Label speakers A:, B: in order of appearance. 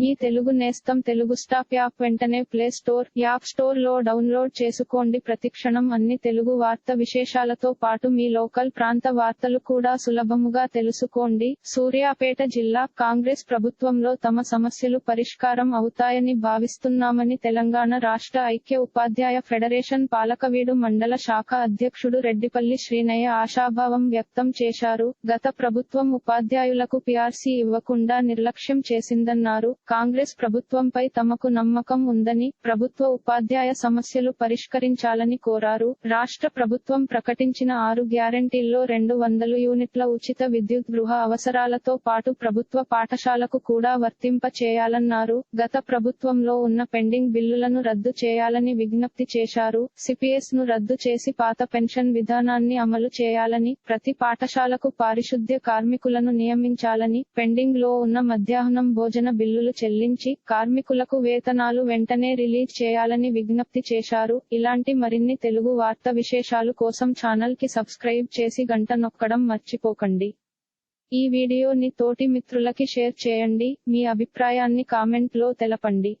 A: మీ తెలుగు నేస్తం Telugu stop app వెంటనే play store app స్టోర్లో డౌన్లోడ్ చేసుకోండి. ప్రతిక్షణం అన్ని తెలుగు వార్త విశేషాలతో పాటు మీ లోకల్ ప్రాంత వార్తలు కూడా సులభముగా తెలుసుకోండి. సూర్యాపేట జిల్లా కాంగ్రెస్ ప్రభుత్వంలో తమ సమస్యలు పరిష్కారం అవుతాయని భావిస్తున్నామని తెలంగాణ రాష్ట్ర ఐక్య ఉపాధ్యాయ ఫెడరేషన్ పాలకవీడు మండల శాఖ అధ్యక్షుడు రెడ్డిపల్లి శ్రీనయ్య ఆశాభావం వ్యక్తం చేశారు. గత ప్రభుత్వం ఉపాధ్యాయులకు పిఆర్సీ ఇవ్వకుండా నిర్లక్ష్యం చేసిందన్నారు. కాంగ్రెస్ ప్రభుత్వంపై తమకు నమ్మకం ఉందని ప్రభుత్వ ఉపాధ్యాయ సమస్యలు పరిష్కరించాలని కోరారు. రాష్ట్ర ప్రభుత్వం ప్రకటించిన ఆరు గ్యారంటీల్లో రెండు వందలు యూనిట్ల ఉచిత విద్యుత్ గృహ అవసరాలతో పాటు ప్రభుత్వ పాఠశాలకు కూడా వర్తింప చేయాలన్నారు. గత ప్రభుత్వంలో ఉన్న పెండింగ్ బిల్లులను రద్దు చేయాలని విజ్ఞప్తి చేశారు. సిపిఎస్ను రద్దు చేసి పాత పెన్షన్ విధానాన్ని అమలు చేయాలని ప్రతి పాఠశాలకు పారిశుద్ధ్య కార్మికులను నియమించాలని పెండింగ్లో ఉన్న మధ్యాహ్నం భోజన బిల్లులు చెల్లించి కార్మికులకు వేతనాలు వెంటనే రిలీజ్ చేయాలని విజ్ఞప్తి చేశారు. ఇలాంటి మరిన్ని తెలుగు వార్త విశేషాలు కోసం ఛానల్కి సబ్స్క్రైబ్ చేసి గంట నొక్కడం మర్చిపోకండి. ఈ వీడియోని తోటి మిత్రులకి షేర్ చేయండి. మీ అభిప్రాయాన్ని కామెంట్లో తెలపండి.